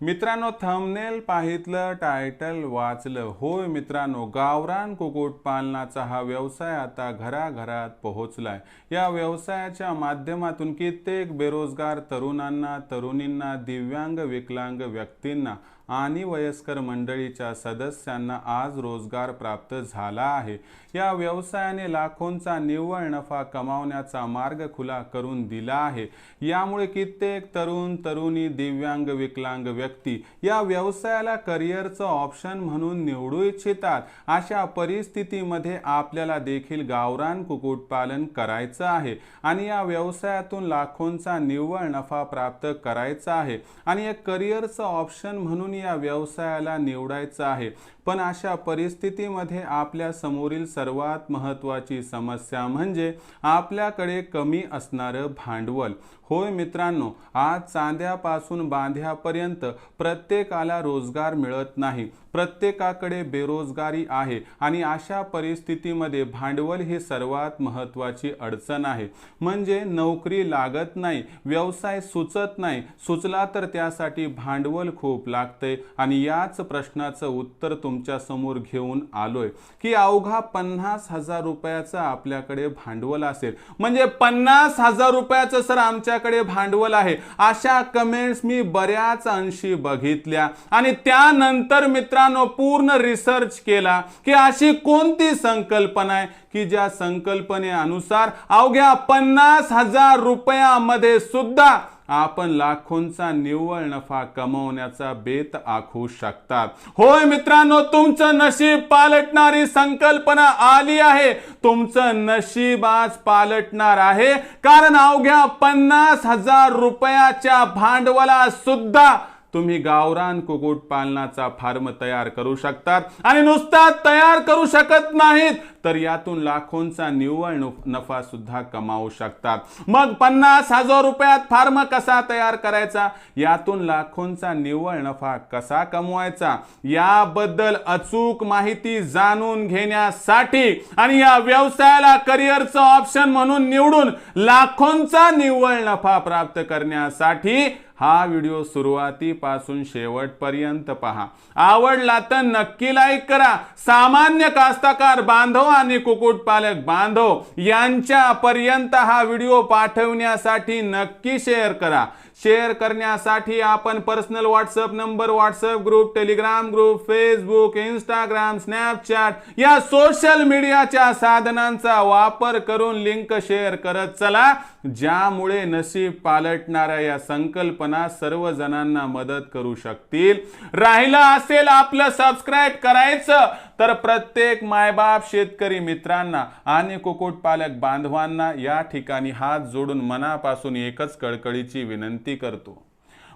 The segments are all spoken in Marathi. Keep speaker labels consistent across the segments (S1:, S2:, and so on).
S1: मित्रांनो थंबनेल पाहितलं टायटल वाचलं. होय मित्रांनो गावरान कुक्कुटपालनाचा हा व्यवसाय आता घराघरात पोहोचलाय. या व्यवसायाच्या माध्यमातून कित्येक बेरोजगार तरुणांना तरुणींना दिव्यांग विकलांग व्यक्तींना आणि वयस्कर मंडळीच्या सदस्यांना आज रोजगार प्राप्त झाला आहे. या व्यवसायाने लाखोंचा निव्वळ नफा कमावण्याचा मार्ग खुला करून दिला आहे. यामुळे कित्येक तरुण तरुणी दिव्यांग विकलांग व्यक्ती या व्यवसायाला करिअरचं ऑप्शन म्हणून निवडू इच्छितात. अशा परिस्थितीमध्ये आपल्याला देखील गावरान कुक्कुटपालन करायचं आहे आणि या व्यवसायातून लाखोंचा निव्वळ नफा प्राप्त करायचा आहे. आणि एक करिअरचं ऑप्शन म्हणून या व्यवसायाला निवडायचं आहे. पण अशा परिस्थितीमध्ये आपल्या समोरील सर्वात महत्त्वाची समस्या म्हणजे आपल्याकडे कमी असणारं भांडवल. होय मित्रांनो आज चांद्यापासून बांध्यापर्यंत प्रत्येकाला रोजगार मिळत नाही. प्रत्येकाकडे बेरोजगारी आहे आणि अशा परिस्थितीमध्ये भांडवल ही सर्वात महत्त्वाची अडचण आहे. म्हणजे नोकरी लागत नाही व्यवसाय सुचत नाही सुचला तर त्यासाठी भांडवल खूप लागतंय. आणि याच प्रश्नाचं उत्तर तुम समोर घेऊन आलोय की अवघा पन्नास हजार रुपयाचं आपल्याकडे भांडवल असेल. म्हणजे पन्नास हजार रुपयाचं सर आमच्याकडे भांडवल आहे. अशा कमेंट्स मी बऱ्याच अंशी बघितल्या. आणि त्यानंतर मित्रांनो पूर्ण रिसर्च केला की अशी कोणती संकल्पना आहे? की ज्या संकल्पनेनुसार अवघ्या पन्नास हजार रुपयामध्ये सुद्धा आपण लाखोंचा निव्वळ नफा कमवण्याचा बेत आखू शकतात. होय मित्रांनो तुमचं नशीब पालटणारी संकल्पना आली आहे. तुमचं नशीब आज पालटणार आहे. कारण अवघ्या पन्नास हजार रुपयाच्या भांडवला सुद्धा तुम्ही गावरान कुक्कुटपालनाचा फार्म तयार करू शकतात. आणि नुसता तयार करू शकत नाहीत. तर यातून लाखोंचा निव्वळ नफा सुद्धा कमावू शकतात. मग पन्नास हजार रुपयात फार्म कसा तयार करायचा? यातून लाखोंचा निव्वळ नफा कसा कमवायचा? याबद्दल अचूक माहिती जाणून घेण्यासाठी आणि या व्यवसायाला करिअरचं ऑप्शन म्हणून निवडून लाखोंचा निव्वळ नफा प्राप्त करण्यासाठी हा व्हिडिओ सुरुवातीपासून शेवटपर्यंत पहा. आवडला तर नक्की लाईक करा. सामान्य कास्तकार बांधव आणि कुक्कुटपालक बांधव यांच्यापर्यंत हा व्हिडिओ पाठवण्यासाठी नक्की शेअर करा. शेअर करण्यासाठी आपण personal WhatsApp number WhatsApp group Telegram group Facebook Instagram Snapchat या सोशल मीडियाच्या साधनांचा वापर करून लिंक शेअर करत चला ज्यामुळे नशीब पालटणाऱ्या या संकल्पना सर्व जणांना मदत करू शकतील. राहिलं असेल आपलं सबस्क्राईब करायचं तर प्रत्येक मायबाप शेतकरी मित्रांना आणि कुक्कुटपालक बांधवांना या ठिकाणी हात जोडून मनापासून एकच कळकळीची विनंती करतो.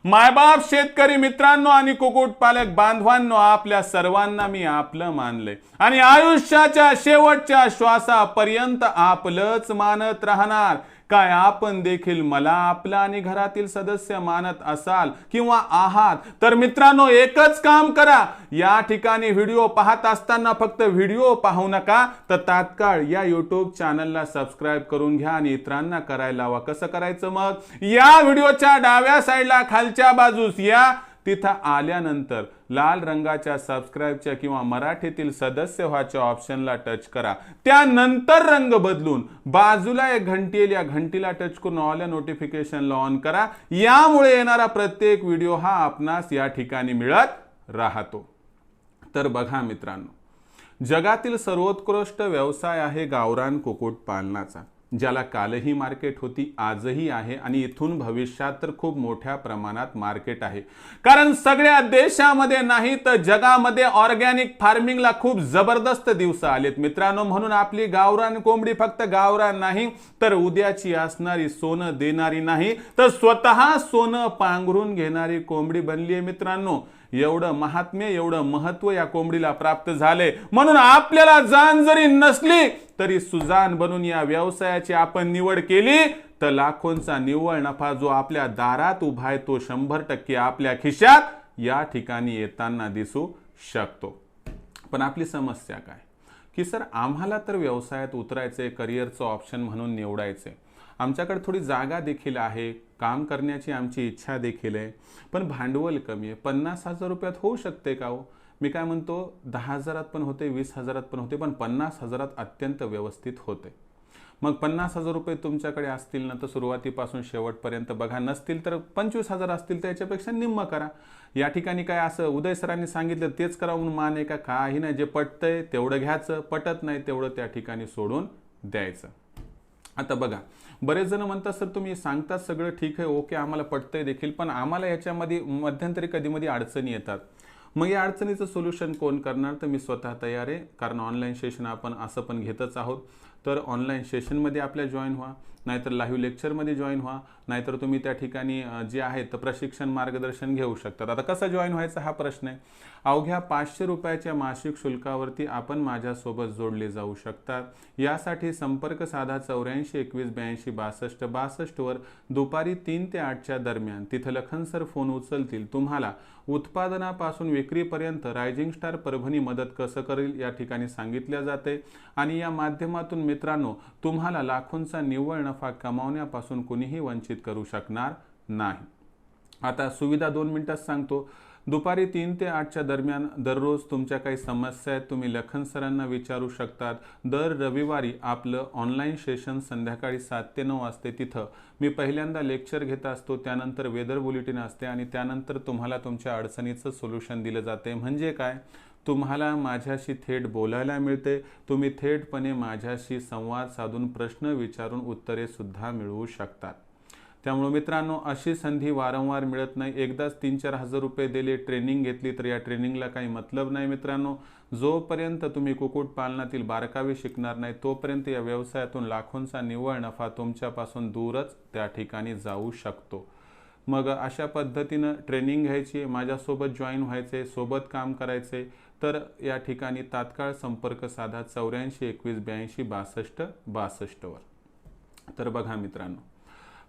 S1: मायबाप शेतकरी मित्रांनो आणि कुक्कुटपालक बांधवांनो आपल्या सर्वांना मी आपलं मानलंय. आणि आयुष्याच्या शेवटच्या श्वासापर्यंत आपलंच मानत राहणार. काय आपण देखील मला आपला आणि घरातील सदस्य मानत असाल किंवा आहात तर मित्रांनो एकच काम करा. या ठिकाणी व्हिडिओ पाहत असताना फक्त व्हिडिओ पाहू नका तर तात्काळ या युट्यूब चॅनलला सबस्क्राईब करून घ्या आणि इतरांना करायला हवा कसं करायचं मग? या व्हिडिओच्या डाव्या साईडला खालच्या बाजूस या. तिथं आल्यानंतर लाल रंगाच्या सबस्क्राईबच्या किंवा मराठीतील सदस्य व्हाच्या ऑप्शनला टच करा. त्यानंतर रंग बदलून बाजूला एक घंटी येईल. या घंटीला टच करून ऑल नोटिफिकेशनला ऑन करा. यामुळे येणारा प्रत्येक व्हिडिओ हा आपणास या ठिकाणी मिळत राहतो. तर बघा मित्रांनो जगातील सर्वोत्कृष्ट व्यवसाय आहे गावरान कुक्कुट पालनाचा. ज्याला कालही मार्केट होती आजही आहे आणि इथून भविष्यात तर खूप मोठ्या प्रमाणात मार्केट आहे. कारण सगळ्या देशामध्ये नाही तर जगामध्ये ऑर्गॅनिक फार्मिंगला खूप जबरदस्त दिवस आलेत. मित्रांनो म्हणून आपली गावरान कोंबडी फक्त गावरान नाही तर उद्याची असणारी सोनं देणारी नाही तर स्वतः सोनं पांघरून घेणारी कोंबडी बनली आहे मित्रांनो. एवढं महात्म्य एवढं महत्त्व या कोंबडीला प्राप्त झाले. म्हणून आपल्याला जाण जरी नसली तरी सुजान बनून या व्यवसायाची आपण निवड केली तर लाखोंचा निव्वळ नफा जो आपल्या दारात उभा आहे तो शंभर टक्के आपल्या खिशात या ठिकाणी येताना दिसू शकतो. पण आपली समस्या काय? की सर आम्हाला तर व्यवसायात उतरायचे करिअरचं ऑप्शन म्हणून निवडायचे आमच्याकडे थोडी जागा देखील आहे. काम करण्याची आमची इच्छा देखील आहे. पण भांडवल कमी आहे. पन्नास हजार रुपयात होऊ शकते का हो? मी काय म्हणतो दहा हजारात पण होते वीस हजारात पण होते पण पन्नास हजारात अत्यंत व्यवस्थित होते. मग पन्नास हजार रुपये तुमच्याकडे असतील ना तर सुरुवातीपासून शेवटपर्यंत बघा. नसतील तर पंचवीस हजार असतील तर याच्यापेक्षा निम्म करा. या ठिकाणी काय असं उदय सरांनी सांगितलं तेच करा म्हणून मान आहे का? काही नाही. जे पटतंय तेवढं घ्यायचं. पटत नाही तेवढं त्या ठिकाणी सोडून द्यायचं. आता बघा. बरेच जण म्हणतात सर तुम्ही सांगतात सगळं ठीक आहे ओके आम्हाला पटतंय देखील पण आम्हाला याच्यामध्ये मध्यंतरी कधी अडचणी येतात. मग या अडचणीचं सोल्युशन कोण करणार? तर मी स्वतः तयार आहे कारण ऑनलाईन सेशन आपण असं पण घेतच आहोत. तर ऑनलाईन सेशनमध्ये आपल्या जॉईन व्हा नाहीतर लाईव्ह लेक्चरमध्ये जॉईन व्हा नाहीतर तुम्ही त्या ठिकाणी जे आहे तर प्रशिक्षण मार्गदर्शन घेऊ शकतात. आता कसं जॉईन व्हायचा हा प्रश्न आहे. अवघ्या पाचशे रुपयाच्या मासिक शुल्कावरती आपण माझ्यासोबत जोडले जाऊ शकतात. यासाठी संपर्क साधा चौऱ्याऐंशी एकवीस ब्याऐंशी बासष्ट बासष्टवर दुपारी तीन ते आठच्या दरम्यान. तिथं लखनसर फोन उचलतील. तुम्हाला उत्पादनापासून विक्रीपर्यंत रायझिंग स्टार परभणी मदत कसं करेल या ठिकाणी सांगितल्या जाते. आणि या माध्यमातून मित्रांनो तुम्हाला लाखोंचा निव्वळ नफा कमावण्यापासून कुणीही वंचित करू शकणार नाही. आता सुविधा दोन मिनिटात सांगतो. दुपारी तीन ते आठच्या दरम्यान दररोज तुमच्या काही समस्या आहेत तुम्ही लखन सरांना विचारू शकतात. दर रविवारी आपलं ऑनलाईन सेशन संध्याकाळी सात ते नऊ असते तिथं. मी पहिल्यांदा लेक्चर घेत असतो त्यानंतर वेदर बुलेटिन असते आणि त्यानंतर तुम्हाला तुमच्या अडचणीचं सोल्युशन दिलं जाते. म्हणजे काय? तुम्हाला माझ्याशी थेट बोलायला मिळते. तुम्ही थेटपणे माझ्याशी संवाद साधून प्रश्न विचारून उत्तरेसुद्धा मिळवू शकतात. त्यामुळे मित्रांनो अशी संधी वारंवार मिळत नाही. एकदाच तीन चार हजार रुपये दिले ट्रेनिंग घेतली तर या ट्रेनिंगला काही मतलब नाही मित्रांनो. जोपर्यंत तुम्ही कुक्कुटपालनातील बारकावे शिकणार नाही तोपर्यंत या व्यवसायातून लाखोंचा निव्वळ नफा तुमच्यापासून दूरच त्या ठिकाणी जाऊ शकतो. मग अशा पद्धतीनं ट्रेनिंग घ्यायची माझ्यासोबत जॉईन व्हायचे सोबत काम करायचे तर या ठिकाणी तात्काळ संपर्क साधा चौऱ्याऐंशी एकवीस ब्याऐंशी बासष्ट बासष्टवर. तर बघा मित्रांनो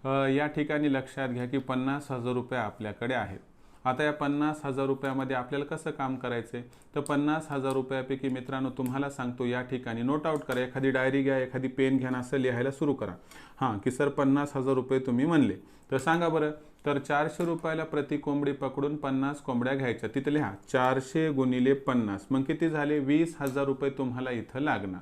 S1: या ठिकाणी लक्षात घ्या की पन्नास हजार रुपये आपल्याकडे आहेत. आता या पन्नास हजार रुपयामध्ये आपल्याला कसं काम करायचं आहे तर पन्नास हजार रुपयापैकी मित्रांनो तुम्हाला सांगतो या ठिकाणी नोट आउट करा. एखादी डायरी घ्या एखादी पेन घ्या असं लिहायला सुरू करा. हां की सर पन्नास हजार रुपये तुम्ही म्हणले. तर सांगा बरं. तर चारशे रुपयाला प्रति कोंबडी पकडून पन्नास कोंबड्या घ्यायच्या. तिथे लिहा चारशे गुणिले पन्नास. मग किती झाले? वीस हजार रुपये तुम्हाला इथं लागणार.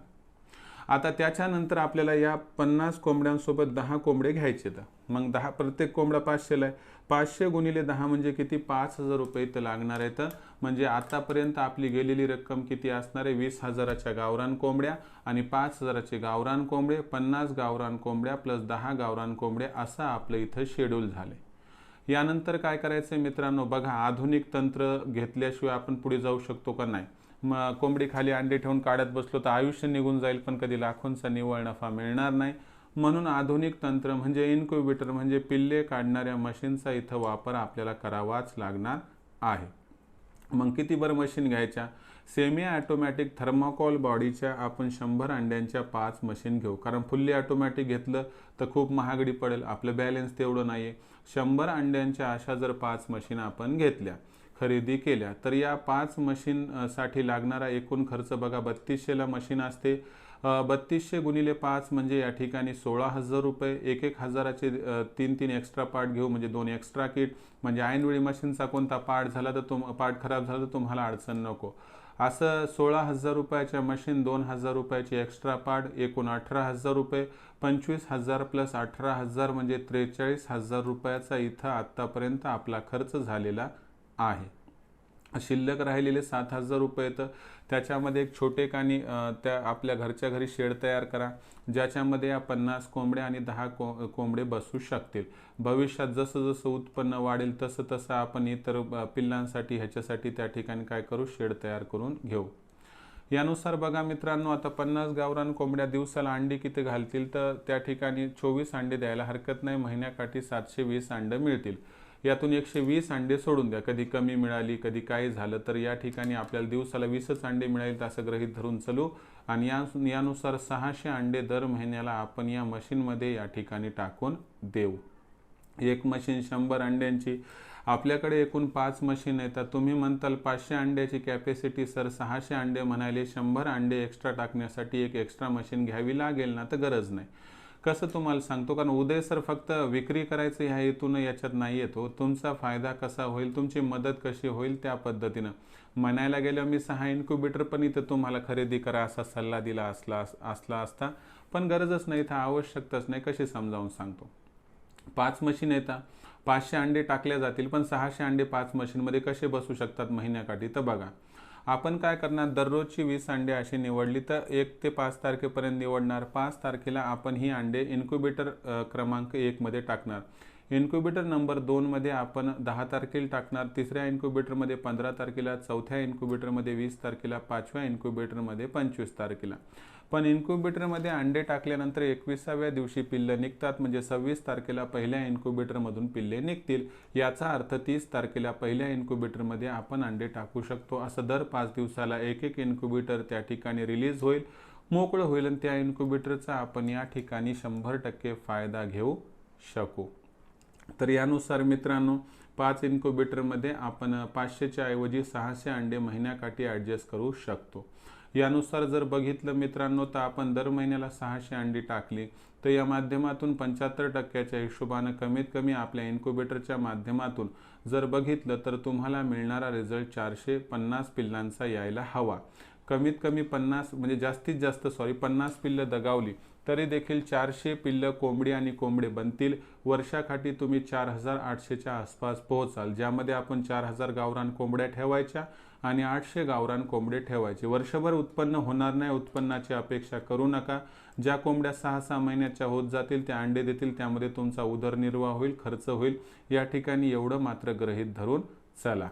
S1: आता त्याच्यानंतर आपल्याला या पन्नास कोंबड्यांसोबत दहा कोंबडे घ्यायचे तर मग दहा प्रत्येक कोंबडा पाचशेला आहे. पाचशे गुणिले दहा म्हणजे किती? पाच हजार रुपये इथं लागणार आहेत. म्हणजे आतापर्यंत आपली गेलेली रक्कम किती असणार आहे? वीस हजाराच्या गावरान कोंबड्या आणि पाच हजाराचे गावरान कोंबडे पन्नास गावरान कोंबड्या प्लस दहा गावरान कोंबड्या असं आपलं इथं शेड्यूल झाले यानंतर काय करायचं मित्रांनो? बघा आधुनिक तंत्र घेतल्याशिवाय आपण पुढे जाऊ शकतो का नाही? मग कोंबडी खाली अंडे ठेवून काढत बसलो तर आयुष्य निघून जाईल पण कधी लाखोंचा निव्वळ नफा मिळणार नाही. म्हणून आधुनिक तंत्र म्हणजे इन्क्युबेटर म्हणजे पिल्ले काढणाऱ्या मशीनचा इथं वापर आपल्याला करावाच लागणार आहे. मग किती बरं मशीन घ्यायच्या? सेमी ॲटोमॅटिक थर्माकॉल बॉडीच्या आपण शंभर अंड्यांच्या पाच मशीन घेऊ. कारण फुल्ली ॲटोमॅटिक घेतलं तर खूप महागडी पडेल. आपलं बॅलन्स तेवढं नाही आहे शंभर अंड्यांच्या अशा जर पाच मशीन आपण घेतल्या खरेदी केल्या तर या पाच मशीनसाठी लागणारा एकूण खर्च बघा बत्तीसशेला मशीन असते. बत्तीसशे गुणिले पाच म्हणजे या ठिकाणी सोळा हजार रुपये. एक एक हजाराचे तीन तीन एक्स्ट्रा पार्ट घेऊ म्हणजे दोन एक्स्ट्रा किट म्हणजे ऐनवेळी मशीनचा कोणता पार्ट झाला तर तुम पार्ट खराब झाला तर तुम्हाला अडचण नको. असं सोळा हजार रुपयाच्या मशीन दोन हजार रुपयाची एक्स्ट्रा पार्ट एकूण अठरा हजार रुपये. पंचवीस हजार प्लस अठरा हजार म्हणजे त्रेचाळीस हजार रुपयाचा इथं आत्तापर्यंत आपला खर्च झालेला आहे. शिल्लक राहिलेले सात हजार रुपये तर त्याच्यामध्ये एक छोटे कानी त्या आपल्या घरच्या घरी शेड तयार करा ज्याच्यामध्ये या पन्नास कोंबड्या आणि दहा को कोंबडे बसू शकतील. भविष्यात जसं जसं उत्पन्न वाढेल तसं तसं आपण इतर पिल्लांसाठी ह्याच्यासाठी त्या ठिकाणी काय करू? शेड तयार करून घेऊ. यानुसार बघा मित्रांनो आता पन्नास गावरान कोंबड्या दिवसाला अंडी किती घालतील? तर त्या ठिकाणी चोवीस अंडे द्यायला हरकत नाही. महिन्याकाठी सातशे वीस अंडे मिळतील. यातून एकशे वीस अंडे सोडून द्या. कधी कमी मिळाली कधी काही झालं तर या ठिकाणी आपल्याला दिवसाला वीसच अंडे मिळाले असं गृहीत धरून चलू. आणि या यानुसार सहाशे अंडे दर महिन्याला आपण या मशीनमध्ये या ठिकाणी टाकून देऊ. एक मशीन शंभर अंड्यांची. आपल्याकडे एकूण पाच मशीन येतात तुम्ही म्हणताल पाचशे अंड्याची कॅपॅसिटी सर सहाशे अंडे म्हणाले. शंभर अंडे एक्स्ट्रा टाकण्यासाठी एक एक्स्ट्रा मशीन घ्यावी लागेल ना? तर गरज नाही. कसं तुम्हाला सांगतो? कारण उदय सर फक्त विक्री करायचं ह्या हेतून याच्यात नाही येतो तुमचा फायदा कसा होईल? तुमची मदत कशी होईल? त्या पद्धतीनं. म्हणायला गेलं मी सहा इन्क्युबेटर पण इथं तुम्हाला खरेदी करा असा सल्ला दिला असला असला असता. पण गरजच नाही इथं आवश्यकताच नाही. कशी समजावून सांगतो? पाच मशीन येतात पाचशे अंडे टाकले जातील पण सहाशे अंडे पाच मशीनमध्ये कसे बसू शकतात महिन्याकाठी? तर बघा. आपण काय करणार? दररोजची वीस अंडे अशी निवडली तर एक ते पाच तारखेपर्यंत निवडणार. पाच तारखेला आपण ही अंडे इन्क्युबेटर क्रमांक एकमध्ये टाकणार. इन्क्युबेटर नंबर दोनमध्ये आपण दहा तारखेला टाकणार तिसऱ्या इन्क्युबेटरमध्ये पंधरा तारखेला चौथ्या इन्क्युबेटरमध्ये वीस तारखेला पाचव्या इन्क्युबेटरमध्ये पंचवीस तारखेला. पण इन्क्युबेटरमध्ये अंडे टाकल्यानंतर एकविसाव्या दिवशी पिल्लं निघतात म्हणजे सव्वीस तारखेला पहिल्या इन्क्युबेटरमधून पिल्ले निघतील. याचा अर्थ तीस तारखेला पहिल्या इन्क्युबेटरमध्ये आपण अंडे टाकू शकतो. असं दर पाच दिवसाला एक एक इन्क्युबेटर त्या ठिकाणी रिलीज होईल. मोकळं होईल आणि त्या इन्क्युबेटरचा आपण या ठिकाणी शंभर टक्के फायदा घेऊ शकू. तर यानुसार मित्रांनो पाच इन्क्युबेटरमध्ये आपण पाचशेच्या ऐवजी सहाशे अंडे महिन्याकाठी ॲडजस्ट करू शकतो. यानुसार जर बघितलं मित्रांनो तर आपण दर महिन्याला सहाशे अंडी टाकली तर या माध्यमातून पंच्याहत्तर टक्क्याच्या हिशोबानं कमीत कमी आपल्या इन्क्युबेटरच्या माध्यमातून जर बघितलं तर तुम्हाला मिळणारा रिझल्ट चारशे पन्नास पिल्लांचा यायला हवा. कमीत कमी पन्नास म्हणजे जास्तीत जास्त सॉरी पन्नास पिल्लं दगावली तरी देखील चारशे पिल्लं कोंबडी आणि कोंबडे बनतील. वर्षाकाठी तुम्ही चार हजार आठशेच्या आसपास पोहोचाल ज्यामध्ये आपण चार हजार गावरान कोंबड्या ठेवायच्या आणि आठशे गावरान कोंबडे ठेवायचे. वर्षभर उत्पन्न होणार नाही उत्पन्नाची अपेक्षा करू नका. ज्या कोंबड्या सहा सहा महिन्याच्या होत जातील त्या अंडे देतील त्यामध्ये तुमचा उदरनिर्वाह होईल खर्च होईल. या ठिकाणी एवढं मात्र गृहीत धरून चला.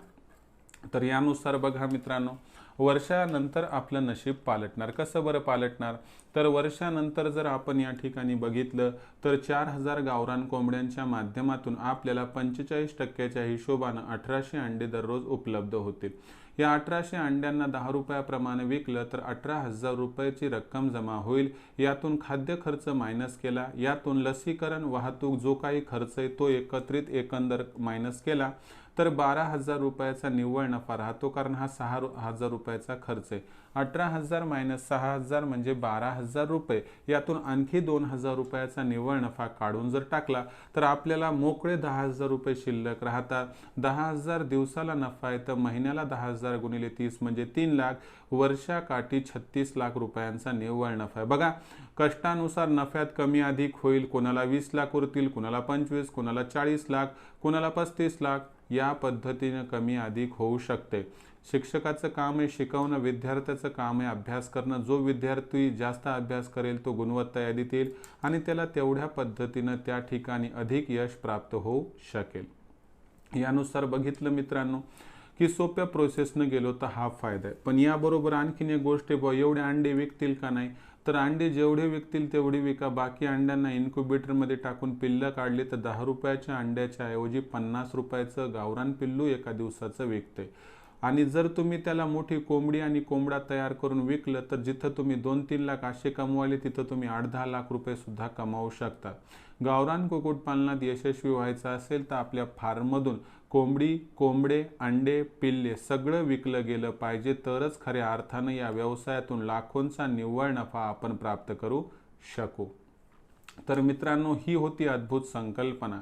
S1: तर यानुसार बघा मित्रांनो वर्षानंतर आपलं नशीब पालटणार. कसं बरं पालटणार? तर वर्षानंतर जर आपण या ठिकाणी बघितलं तर चार हजार गावरान कोंबड्यांच्या माध्यमातून आपल्याला पंचेचाळीस टक्क्याच्या हिशोबानं अठराशे अंडे दररोज उपलब्ध होतील. या अठराशे अंड्यांना दहा रुपयाप्रमाणे विकलं तर अठरा हजार रुपयाची रक्कम जमा होईल. यातून खाद्य खर्च मायनस केला यातून लसीकरण वाहतूक जो काही खर्च आहे तो एकत्रित एकंदर मायनस केला. तर बारा हजार रुपयाचा निव्वळ नफा राहतो कारण हा सहा हजार रुपयाचा खर्च आहे. अठरा हजार मायनस सहा हजार म्हणजे बारा हजार रुपये. यातून आणखी दोन हजार रुपयाचा निव्वळ नफा काढून जर टाकला तर आपल्याला मोकळे दहा हजार रुपये शिल्लक राहतात. दहा हजार दिवसाला नफा आहे तर महिन्याला दहा हजार गुणिले तीस म्हणजे तीन लाख. वर्षाकाठी छत्तीस लाख रुपयांचा निव्वळ नफा आहे. बघा कष्टानुसार नफ्यात कमी अधिक होईल कोणाला वीस लाख उरतील कोणाला पंचवीस कोणाला चाळीस लाख कोणाला पस्तीस लाख. या पद्धतीनं कमी अधिक होऊ शकते. शिक्षकाचं काम आहे शिकवणं विद्यार्थ्याचं काम आहे अभ्यास करणं. जो विद्यार्थी जास्त अभ्यास करेल तो गुणवत्ता यादीत येईल आणि त्याला तेवढ्या पद्धतीनं त्या ठिकाणी अधिक यश प्राप्त होऊ शकेल. यानुसार बघितलं मित्रांनो की सोप्या प्रोसेसनं गेलो तर हा फायदा आहे. पण याबरोबर आणखीन एक गोष्ट आहे एवढे अंडे विकतील का नाही? तर अंडे जेवढे विकतील तेवढे विका. बाकी अंड्यांना इन्क्युबेटरमध्ये टाकून पिल्लं काढले तर दहा रुपयाच्या अंड्याच्या ऐवजी पन्नास रुपयाचं गावरान पिल्लू एका दिवसाचं विकते आणि जर तुम्ही त्याला मोठी कोंबडी आणि कोंबडा तयार करून विकलं तर जिथं तुम्ही दोन तीन लाख असे कमवाले तिथं तुम्ही आठ दहा लाख रुपये सुद्धा कमावू शकता. गावरान कुक्कुटपालनात यशस्वी व्हायचं असेल तर आपल्या फार्ममधून कोंबडी कोंबडे अंडे पिल्ले सगळं विकलं गेलं पाहिजे. तरच खऱ्या अर्थानं या व्यवसायातून लाखोंचा निव्वळ नफा आपण प्राप्त करू शकू. तर मित्रांनो ही होती अद्भुत संकल्पना.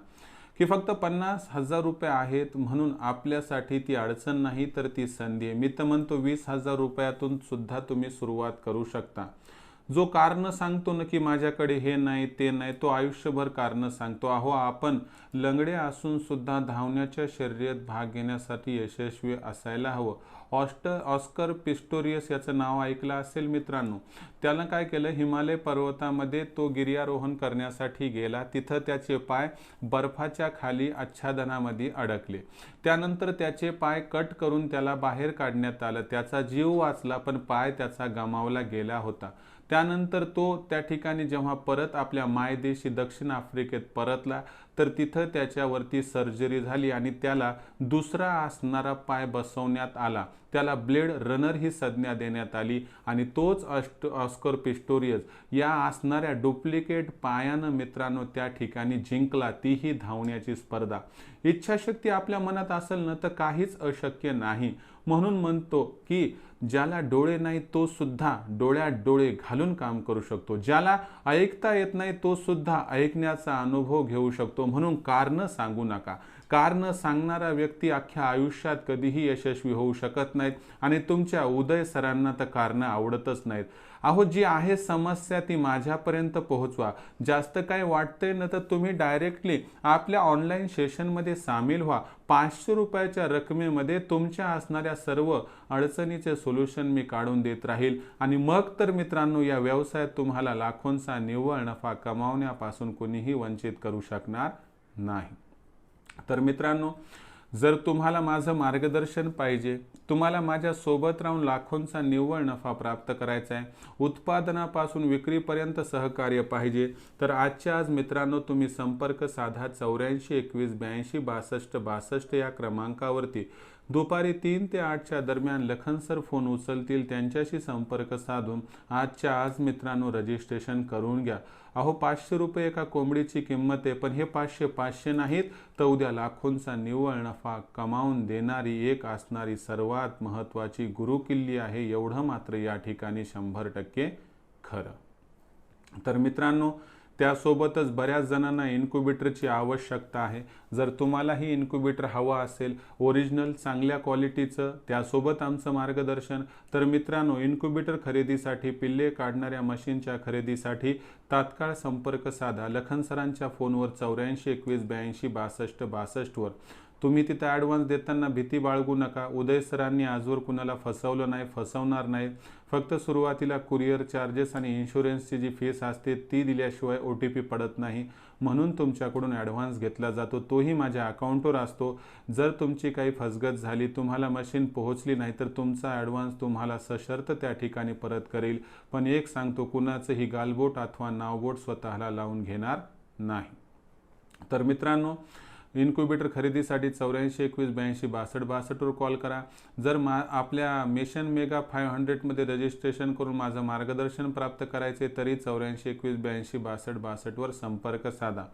S1: की फक्त पन्नास हजार रुपये आहेत म्हणून आपल्यासाठी ती अडचण नाही तर ती संधी आहे. मी तर म्हणतो वीस हजार रुपयातून सुद्धा तुम्ही सुरुवात करू शकता. जो कारण सांगतो ना की माझ्याकडे हे नाही ते नाही तो आयुष्यभर कारण सांगतो. अहो आपण लंगडे असून सुद्धा धावण्याच्या शर्यत भाग घेण्यासाठी यशस्वी असायला हवं. ऑस्ट ऑस्कर पिस्टोरियस याचं नाव ऐकलं असेल मित्रांनो. त्यानं काय केलं? हिमालय पर्वतामध्ये तो गिर्यारोहण करण्यासाठी गेला. तिथं त्याचे पाय बर्फाच्या खाली आच्छादनामध्ये अडकले. त्यानंतर त्याचे पाय कट करून त्याला बाहेर काढण्यात आलं. त्याचा जीव वाचला पण पाय त्याचा गमावला गेला होता. त्यानंतर तो त्या ठिकाणी जेव्हा परत आपल्या मायदेशी दक्षिण आफ्रिकेत परतला तर तिथं त्याच्यावरती सर्जरी झाली आणि त्याला दुसरा असणारा पाय बसवण्यात आला. त्याला ब्लेड रनर ही संज्ञा देण्यात आली आणि तोच अष्ट ऑस्कर पिस्टोरियस या असणाऱ्या डुप्लिकेट पायानं मित्रांनो त्या ठिकाणी जिंकला तीही धावण्याची स्पर्धा. इच्छाशक्ती आपल्या मनात असेल ना तर काहीच अशक्य नाही. म्हणून म्हणतो की ज्याला डोळे नाही तो सुद्धा डोळ्यात डोळे घालून काम करू शकतो. ज्याला ऐकता येत नाही तो सुद्धा ऐकण्याचा अनुभव घेऊ शकतो. म्हणून कारण सांगू नका. कारण सांगणारा व्यक्ती अख्ख्या आयुष्यात कधीही यशस्वी होऊ शकत नाहीत आणि तुमच्या उदय सरांना तर कारणं आवडतच नाहीत. अहो जी आहे समस्या ती माझ्यापर्यंत पोहोचवा. जास्त काय वाटतंय ना तर तुम्ही डायरेक्टली आपल्या ऑनलाईन सेशनमध्ये सामील व्हा. पाचशे रुपयाच्या रकमेमध्ये तुमच्या असणाऱ्या सर्व अडचणीचे सोल्युशन मी काढून देत राहील. आणि मग तर मित्रांनो या व्यवसायात तुम्हाला लाखोंचा निव्वळ नफा कमावण्यापासून कोणीही वंचित करू शकणार नाही. तर मित्रांनो जर तुम्हाला माझं मार्गदर्शन पाहिजे तुम्हाला माझ्या सोबत राहून लाखोंचा निव्वळ नफा प्राप्त करायचा आहे उत्पादनापासून विक्रीपर्यंत सहकार्य पाहिजे तर आजच्या आज मित्रांनो तुम्ही संपर्क साधा चौऱ्याऐंशी एकवीस ब्याऐंशी बासष्ट बासष्ट या क्रमांकावरती. दुपारी तीन ते आठच्या दरम्यान लखन सर फोन उचलतील त्यांच्याशी संपर्क साधून आजच्या आज मित्रांनो रजिस्ट्रेशन करून घ्या. अहो पाचशे रुपये एका कोंबडीची किंमत आहे पण हे पाचशे पाचशे नाहीत तर उद्या लाखोंचा निव्वळ नफा कमावून देणारी एक असणारी सर्वात महत्त्वाची गुरुकिल्ली आहे एवढं मात्र या ठिकाणी शंभर टक्के खरं. तर मित्रांनो त्यासोबतच बऱ्याच जणांना इन्क्युबेटरची आवश्यकता आहे. जर तुम्हालाही इन्क्युबेटर हवा असेल ओरिजिनल चांगल्या क्वालिटीचं त्यासोबत आमचं मार्गदर्शन तर मित्रांनो इन्क्युबेटर खरेदीसाठी पिल्ले काढणाऱ्या मशीनच्या खरेदीसाठी तात्काळ संपर्क साधा. लखन सरांच्या फोनवर चौऱ्याऐंशी एकवीस ब्याऐंशी बासष्ट बासष्टवर. तुम्ही तिथं ॲडव्हान्स देताना भीती बाळगू नका. उदय सरांनी आजवर कुणाला फसवलं नाही फसवणार नाही. फक्त सुरुवातीला कुरिअर चार्जेस आणि इन्शुरन्सची जी फीस असते ती दिल्याशिवाय ओ टी पी पडत नाही. म्हणून तुमच्याकडून ॲडव्हान्स घेतला जातो. तोही माझ्या अकाउंटवर असतो. जर तुमची काही फसगत झाली तुम्हाला मशीन पोहोचली नाही तर तुमचा ॲडव्हान्स तुम्हाला सशर्त त्या ठिकाणी परत करेल. पण एक सांगतो कुणाचंही गालबोट अथवा नावबोट स्वतःला लावून घेणार नाही. तर मित्रांनो इन्क्युबेटर खरेदीसाठी चौऱ्याऐंशी एकवीस ब्याऐंशी बासष्ट बासष्टवर कॉल करा. जर मा आपल्या मिशन मेगा फाईव्ह हंड्रेडमध्ये रजिस्ट्रेशन करून माझं मार्गदर्शन प्राप्त करायचे तरी चौऱ्याऐंशी एकवीस ब्याऐंशी बासष्ट बासष्टवर संपर्क साधा.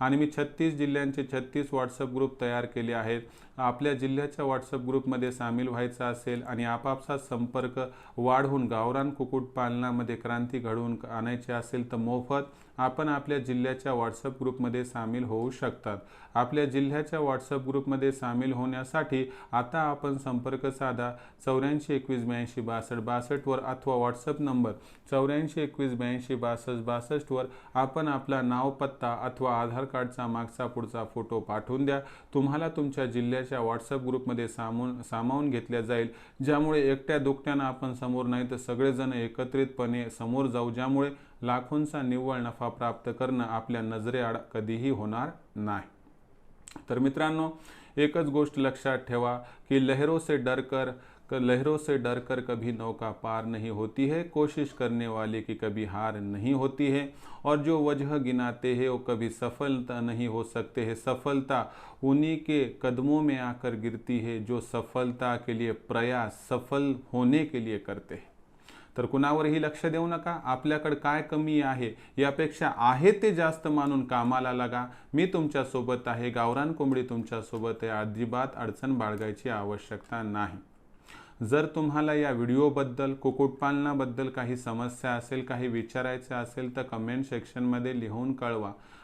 S1: आणि मी छत्तीस जिल्ह्यांचे छत्तीस व्हॉट्सअप ग्रुप तयार केले आहेत. आपल्या जिल्ह्याच्या व्हॉट्सअप ग्रुपमध्ये सामील व्हायचं असेल आणि आपापसात संपर्क वाढवून गावरान कुक्कुटपालनामध्ये क्रांती घडवून आणायची असेल तर मोफत आपण आपल्या जिल्ह्याच्या व्हॉट्सअप ग्रुपमध्ये सामील होऊ शकतात. आपल्या जिल्ह्याच्या व्हॉट्सअप ग्रुपमध्ये सामील होण्यासाठी आता आपण संपर्क साधा. चौऱ्याऐंशी एकवीस ब्याऐंशी बासष्ट बासष्टवर अथवा व्हॉट्सअप नंबर चौऱ्याऐंशी एकवीस ब्याऐंशी बासष्ट बासष्टवर आपण आपला नाव पत्ता अथवा आधार कार्डचा मागचा पुढचा फोटो पाठवून द्या. तुम्हाला तुमच्या जिल्ह्याच्या व्हॉट्सअप ग्रुपमध्ये सामून सामावून घेतल्या जाईल. ज्यामुळे एकट्या दुकट्यानं आपण समोर नाही तर सगळेजण एकत्रितपणे समोर जाऊ. ज्यामुळे लाखोंचा निव्वळ नफा प्राप्त करणं आपल्या नजरेआड कधीही होणार नाही. तर मित्रांनो, एकच गोष्ट लक्षात ठेवा की लहरों से डर कर लहरों से डर कर कभी नौका पार नहीं होती है. कोशिश करने वाले की कभी हार नहीं होती है. और जो वजह गिनाते हैं, वो कभी सफलता नहीं हो सकते हैं. सफलता उन्हीं के कदमों में आकर गिरती है जो सफलता के लिए प्रयास, सफल होने के लिए करते हैं। तर कुणावरही लक्ष देऊ नका. आपल्याकडं काय कमी आहे यापेक्षा आहे ते जास्त मानून कामाला लागा. मी तुमच्यासोबत आहे. गावरान कोंबडी तुमच्यासोबत आहे. अजिबात अडचण बाळगायची आवश्यकता नाही. जर तुम्हाला या व्हिडिओबद्दल कुक्कुटपालनाबद्दल काही समस्या असेल काही विचारायचं असेल तर कमेंट सेक्शनमध्ये लिहून कळवा.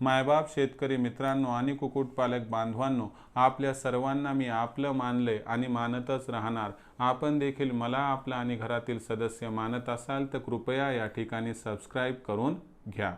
S1: मायबाप शेतकरी मित्रांनो आणि कुक्कुटपालक बांधवांनो आपल्या सर्वांना मी आपलं मानलंय आणि मानतच राहणार. आपण देखील मला आपला आणि घरातील सदस्य मानत असाल तर कृपया या ठिकाणी सबस्क्राईब करून घ्या.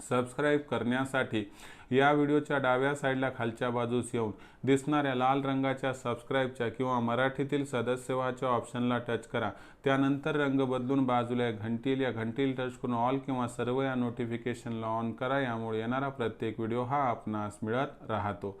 S1: सबस्क्राईब करण्यासाठी या व्हिडिओच्या डाव्या साईडला खालच्या बाजूस येऊन दिसणाऱ्या लाल रंगाच्या सबस्क्राईबच्या किंवा मराठीतील सदस्यवाच्या ऑप्शनला टच करा. त्यानंतर रंग बदलून बाजूला एक घंटील या घंटील टच करून ऑल किंवा सर्व या नोटिफिकेशनला ऑन करा. यामुळे येणारा प्रत्येक व्हिडिओ हा आपणास मिळत राहतो.